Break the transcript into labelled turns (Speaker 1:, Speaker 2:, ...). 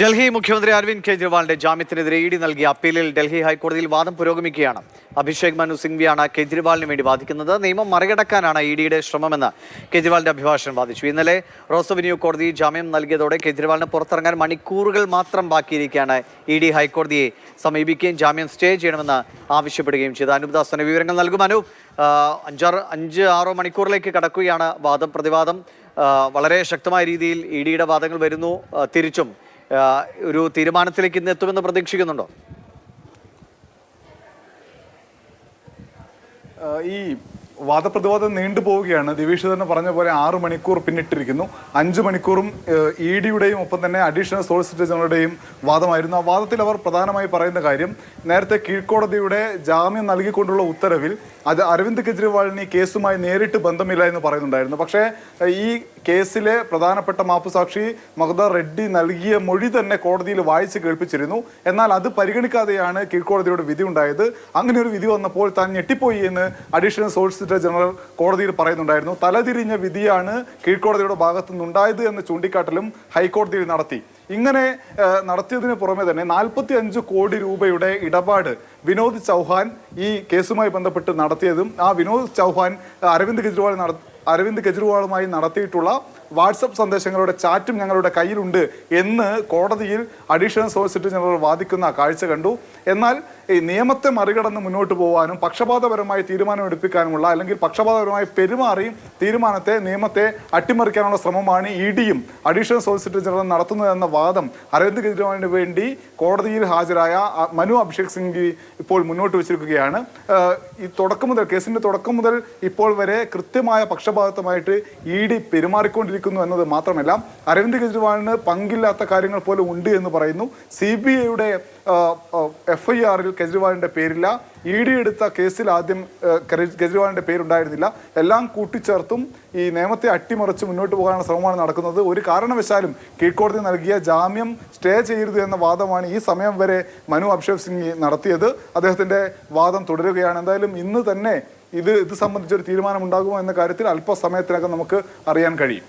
Speaker 1: ഡൽഹി മുഖ്യമന്ത്രി അരവിന്ദ് കെജ്രിവാളിന്റെ ജാമ്യത്തിനെതിരെ E D നൽകിയ അപ്പീലിൽ ഡൽഹി ഹൈക്കോടതിയിൽ വാദം പുരോഗമിക്കുകയാണ്. അഭിഷേക് മനു സിംഗ്വിയാണ് കെജ്രിവാളിന് വേണ്ടി വാദിക്കുന്നത്. നിയമം മറികടക്കാനാണ് ഇ ഡിയുടെ ശ്രമമെന്ന് കെജ്രിവാളിന്റെ അഭിഭാഷകൻ വാദിച്ചു. ഇന്നലെ റോസവന്യൂ കോടതി ജാമ്യം നൽകിയതോടെ കെജ്രിവാളിന് പുറത്തിറങ്ങാൻ മണിക്കൂറുകൾ മാത്രം ബാക്കിയിരിക്കുകയാണ് ഇ ഡി ഹൈക്കോടതിയെ സമീപിക്കുകയും ജാമ്യം സ്റ്റേ ചെയ്യണമെന്ന് ആവശ്യപ്പെടുകയും ചെയ്തു. അനൂപ് വിവരങ്ങൾ നൽകും. അനൂപ് അഞ്ചാറ് അഞ്ച് ആറോ മണിക്കൂറിലേക്ക് കടക്കുകയാണ് വാദം പ്രതിവാദം. വളരെ ശക്തമായ രീതിയിൽ ഇ ഡിയുടെ വാദങ്ങൾ വരുന്നു. തിരിച്ചും ഒരു തീരുമാനത്തിലേക്ക് ഇന്ന് എത്തുമെന്ന് പ്രതീക്ഷിക്കുന്നുണ്ടോ?
Speaker 2: ഈ വാദപ്രതിവാദം നീണ്ടുപോവുകയാണ് ദിവീഷ് തന്നെ പറഞ്ഞ പോലെ ആറ് മണിക്കൂർ പിന്നിട്ടിരിക്കുന്നു. അഞ്ച് മണിക്കൂറും ഇ ഡിയുടെയും ഒപ്പം തന്നെ അഡീഷണൽ സോളിസിറ്റർ ജനറലുടെയും വാദമായിരുന്നു. ആ വാദത്തിൽ അവർ പ്രധാനമായി പറയുന്ന കാര്യം നേരത്തെ കീഴ്ക്കോടതിയുടെ ജാമ്യം നൽകിക്കൊണ്ടുള്ള ഉത്തരവിൽ അത് അരവിന്ദ് കെജ്രിവാളിന് ഈ കേസുമായി നേരിട്ട് ബന്ധമില്ല എന്ന് പറയുന്നുണ്ടായിരുന്നു. പക്ഷേ ഈ കേസിലെ പ്രധാനപ്പെട്ട മാപ്പുസാക്ഷി മഹദ റെഡ്ഡി നൽകിയ മൊഴി തന്നെ കോടതിയിൽ വായിച്ച് കേൾപ്പിച്ചിരുന്നു. എന്നാൽ അത് പരിഗണിക്കാതെയാണ് കീഴ്ക്കോടതിയുടെ വിധി ഉണ്ടായത്. അങ്ങനെ ഒരു വിധി വന്നപ്പോൾ താൻ ഞെട്ടിപ്പോയി എന്ന് അഡീഷണൽ സോളിസിറ്റർ ജനറൽ കോടതിയിൽ പറയുന്നുണ്ടായിരുന്നു തലതിരിഞ്ഞ വിധിയാണ് കീഴ്ക്കോടതിയുടെ ഭാഗത്തു നിന്നുണ്ടായത് എന്ന ചൂണ്ടിക്കാട്ടലും ഹൈക്കോടതിയിൽ നടത്തി. ഇങ്ങനെ നടത്തിയതിന് പുറമെ തന്നെ നാൽപ്പത്തി അഞ്ച് കോടി രൂപയുടെ ഇടപാട് വിനോദ് ചൗഹാൻ ഈ കേസുമായി ബന്ധപ്പെട്ട് നടത്തിയതും ആ വിനോദ് ചൗഹാൻ അരവിന്ദ് കെജ്രിവാൾ അരവിന്ദ് കെജ്രിവാളുമായി നടത്തിയിട്ടുള്ള വാട്സപ്പ് സന്ദേശങ്ങളുടെ ചാറ്റും ഞങ്ങളുടെ കയ്യിലുണ്ട് എന്ന് കോടതിയിൽ അഡീഷണൽ സോളിസിറ്റർ ജനറൽ വാദിക്കുന്ന കാഴ്ച കണ്ടു. എന്നാൽ ഈ നിയമത്തെ മറികടന്ന് മുന്നോട്ട് പോകാനും പക്ഷപാതപരമായി തീരുമാനമെടുപ്പിക്കാനുമുള്ള അല്ലെങ്കിൽ പക്ഷപാതപരമായി പെരുമാറി തീരുമാനത്തെ നിയമത്തെ അട്ടിമറിക്കാനുള്ള ശ്രമമാണ് ഇ ഡിയും അഡീഷണൽ സോളിസിറ്റർ ജനറൽ നടത്തുന്നതെന്ന വാദം അരവിന്ദ് കെജ്രിവാളിന് വേണ്ടി കോടതിയിൽ ഹാജരായ മനു അഭിഷേക് സിംഗ് ഇപ്പോൾ മുന്നോട്ട് വെച്ചിരിക്കുകയാണ്. ഈ തുടക്കം മുതൽ കേസിന്റെ തുടക്കം മുതൽ ഇപ്പോൾ വരെ കൃത്യമായ പക്ഷപാതമായിട്ട് ഇ ഡി പെരുമാറിക്കൊണ്ടിരിക്കുന്നു എന്നത് മാത്രമല്ല അരവിന്ദ് കെജ്രിവാളിന് പങ്കില്ലാത്ത കാര്യങ്ങൾ പോലും ഉണ്ട് എന്ന് പറയുന്നു. സി ബി ഐയുടെ എഫ് ഐ ആറിൽ കെജ്രിവാളിന്റെ പേരില്ല. ഇ ഡി എടുത്ത കേസിൽ ആദ്യം കെജ്രിവാളിന്റെ പേരുണ്ടായിരുന്നില്ല. എല്ലാം കൂട്ടിച്ചേർത്തും ഈ നിയമത്തെ അട്ടിമറിച്ച് മുന്നോട്ട് പോകാനുള്ള ശ്രമമാണ് നടക്കുന്നത്. ഒരു കാരണവശാലും കീഴ്ക്കോടതി നൽകിയ ജാമ്യം സ്റ്റേ ചെയ്യരുത് എന്ന വാദമാണ് ഈ സമയം വരെ മനു അഭിഷേക് സിംഗ് നടത്തിയത്. അദ്ദേഹത്തിന്റെ വാദം തുടരുകയാണ്. എന്തായാലും ഇന്ന് തന്നെ ഇത് ഇത് സംബന്ധിച്ചൊരു തീരുമാനം ഉണ്ടാകുമോ എന്ന കാര്യത്തിൽ അല്പസമയത്തിനകം നമുക്ക് അറിയാൻ കഴിയും.